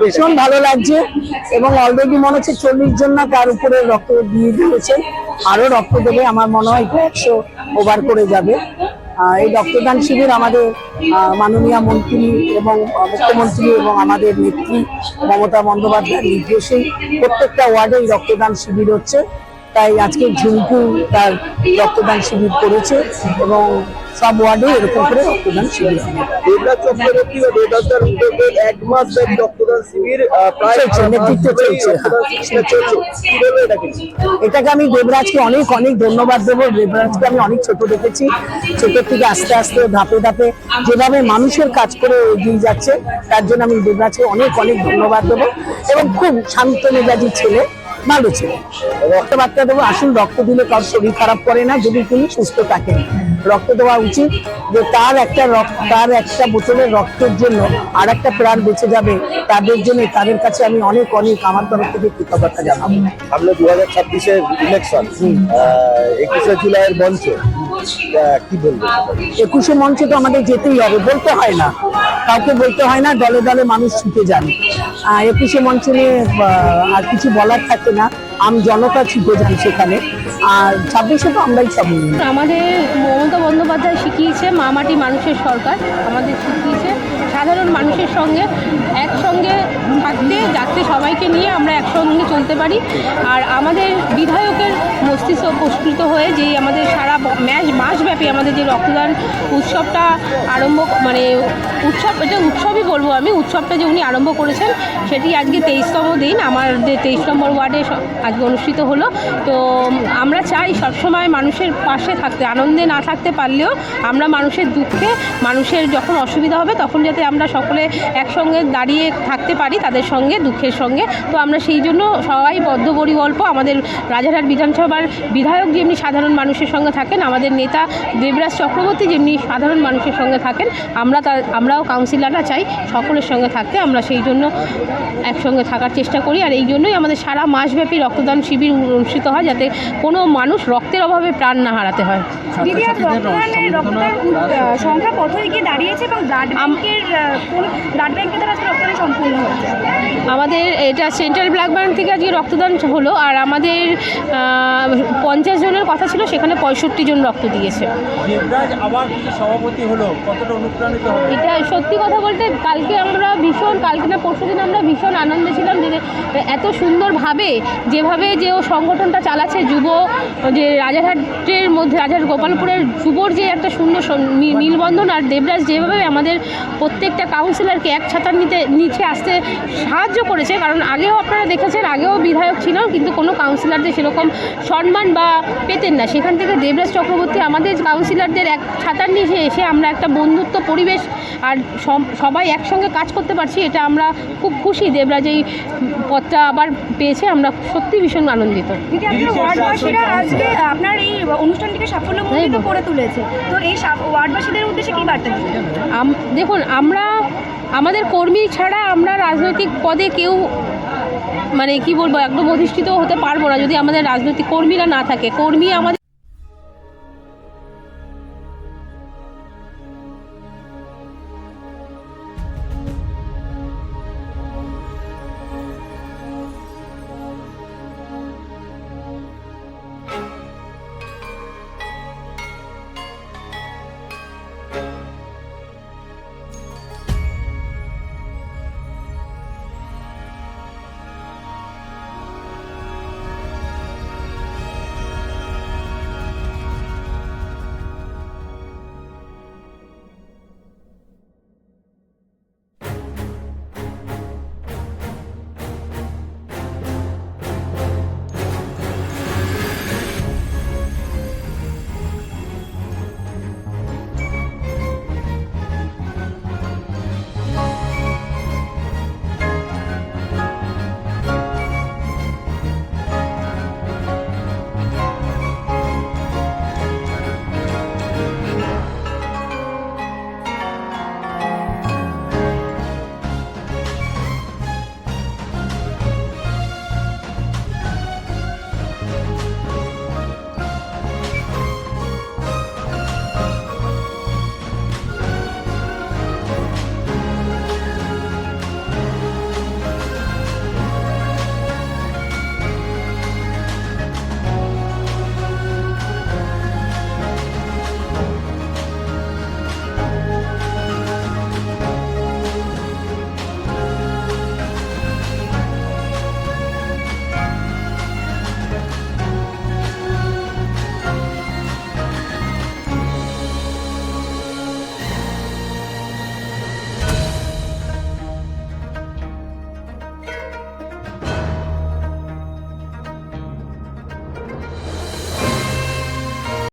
ভীষণ ভালো লাগছে এবং অলরেডি মনে হচ্ছে চল্লিশ জন না তার উপরে রক্ত দিয়ে দিয়েছে। আরও রক্ত দেবে আমার মনে হয় একশো ওভার করে যাবে। এই রক্তদান শিবির আমাদের মাননীয় মন্ত্রী এবং মুখ্যমন্ত্রী এবং আমাদের নেত্রী মমতা বন্দ্যোপাধ্যায়ের নির্দেশেই প্রত্যেকটা ওয়ার্ডে রক্তদান শিবির হচ্ছে। তাই আজকে ঝুমকু তার রক্তদান শিবির করেছে এবং সব ওয়ার্ডে এরকম করে রক্তদান শিবির এক মাস ব্যাপী রক্তদান শিবির চলছে, নেতৃত্বে চলছে, এটাকে আমি দেবরাজকে অনেক অনেক ধন্যবাদ দেবো। দেবরাজকে আমি অনেক ছোট দেখেছি। ছোট থেকে আস্তে আস্তে ধাপে ধাপে যেভাবে মানুষের কাজ করে এগিয়ে যাচ্ছে তার জন্য আমি দেবরাজকে অনেক অনেক ধন্যবাদ দেবো। এবং খুব শান্ত মেজাজি ছেলে। ভালো ছেলে। রক্তবার্তা দেবো আসুন রক্ত দিলে কারোর শরীর খারাপ করে না যদি তিনি সুস্থ থাকেন। রক্ত দেওয়া উচিত যে তার একটা রক্ত তার একটা বোতলের রক্তের জন্য আর একটা প্রাণ বেঁচে যাবে। তাদের জন্য তাদের কাছে আমি অনেক অনেক আমার তরফ থেকে কৃতজ্ঞতা জানাব। সামনে দু হাজার ছাব্বিশের ইলেকশন একুশে জুলাইয়ের মঞ্চ কি বলব একুশে মঞ্চে তো আমাদের যেতেই হবে বলতে হয় না। কাউকে বলতে হয় না, দলে দলে মানুষ ছুটে যান। একুশে মঞ্চ নিয়ে আর কিছু বলার থাকে না, আম জনতা ছুটে যান সেখানে। আর ছাব্বিশে তো আমরাই সব আমাদের মমতা বন্দ্যোপাধ্যায় শিখিয়েছে মামাটি মানুষের সরকার, আমাদের শিখিয়েছে। সাধারণ মানুষের সঙ্গে একসঙ্গে থাকতে যাতে সবাইকে নিয়ে আমরা একসঙ্গে চলতে পারি। আর আমাদের বিধায়কের মস্তিষ্ক পুরস্কৃত হয়ে যে আমাদের সারা ম্যাচ, মাসব্যাপী আমাদের যে রক্তদান উৎসবটা আরম্ভ মানে উৎসব, এটা উৎসবই বলব আমি, উৎসবটা যে উনি আরম্ভ করেছেন, সেটি আজকে তেইশতম দিন। আমার যে তেইশ নম্বর ওয়ার্ডে আজকে অনুষ্ঠিত হলো। তো আমরা চাই সবসময় মানুষের পাশে থাকতে, আনন্দে না থাকতে পারলেও আমরা মানুষের দুঃখে, মানুষের যখন অসুবিধা হবে, তখন যাতে আমরা সকলে একসঙ্গে দাঁড়িয়ে থাকতে পারি তাদের সঙ্গে দুঃখের সঙ্গে। তো আমরা সেই জন্য সবাই বদ্ধপরিকল্প আমাদের রাজারহাট বিধানসভার বিধায়ক যেমনি সাধারণ মানুষের সঙ্গে থাকেন আমাদের নেতা দেবরাজ চক্রবর্তী যেমনি সাধারণ মানুষের সঙ্গে থাকেন আমরা তার আমরাও কাউন্সিলররা চাই সকলের সঙ্গে থাকতে। আমরা সেই জন্য একসঙ্গে থাকার চেষ্টা করি আর এই জন্যই আমাদের সারা মাসব্যাপী রক্তদান শিবির অনুষ্ঠিত হয় যাতে কোনো মানুষ রক্তের অভাবে প্রাণ না হারাতে হয়। সংখ্যা কত গিয়ে দাঁড়িয়েছে এবং ব্লাড ব্যাংকের আহ, কোন ব্লাড ব্যাংকে তারা আজকে রক্তদান সম্পূর্ণ হচ্ছে আমাদের এটা সেন্ট্রাল ব্লাড ব্যাংক থেকে আজকে রক্তদান হলো আর আমাদের পঞ্চাশ জনের কথা ছিল সেখানে পঁয়ষট্টি জন রক্ত দিয়েছে। আবার সভাপতি হলো? কতটা অনুপ্রাণিত এটা সত্যি কথা বলতে কালকে আমরা ভীষণ কালকে না পরশু দিন আমরা ভীষণ আনন্দে ছিলাম যে এত সুন্দরভাবে যেভাবে যে ও সংগঠনটা চালাচ্ছে যুব যে রাজারহাটের মধ্যে রাজারহাট গোপালপুরের যুবর যে একটা সুন্দর সন- মিলবন্ধন আর দেবরাজ যেভাবে আমাদের প্রত্যেকটা কাউন্সিলরকে এক ছাতার নিতে নিচে আসতে সাহায্য করেছে। কারণ আগেও আপনারা দেখেছেন আগেও বিধায়ক ছিল কিন্তু কোনো কাউন্সিলরদের সেরকম সম্মান বা পেতেন না। সেখান থেকে দেবরাজ চক্রবর্তী আমাদের কাউন্সিলরদের এক ছাতার নিচে এসে আমরা একটা বন্ধুত্ব পরিবেশ আর সবাই একসঙ্গে কাজ করতে পারছি এটা আমরা খুব খুশি। দেবরাজ এই পথটা আবার পেয়েছে আমরা সত্যি ভীষণ আনন্দিত। ওয়ার্ডবাসীরা আজকে আপনার এই অনুষ্ঠানটিকে সাফল্যমণ্ডিত করে তুলেছে। তো এই ওয়ার্ডবাসীদের উদ্দেশ্যে কি বার্তা দিবেন আম- দেখুন আমরা, আমাদের কর্মী ছাড়া আমরা রাজনৈতিক পদে কেউ মানে কি বলব, একদম অধিষ্ঠিত হতে পারব না যদি আমাদের রাজনৈতিক কর্মীরা না থাকে। কর্মী আমাদের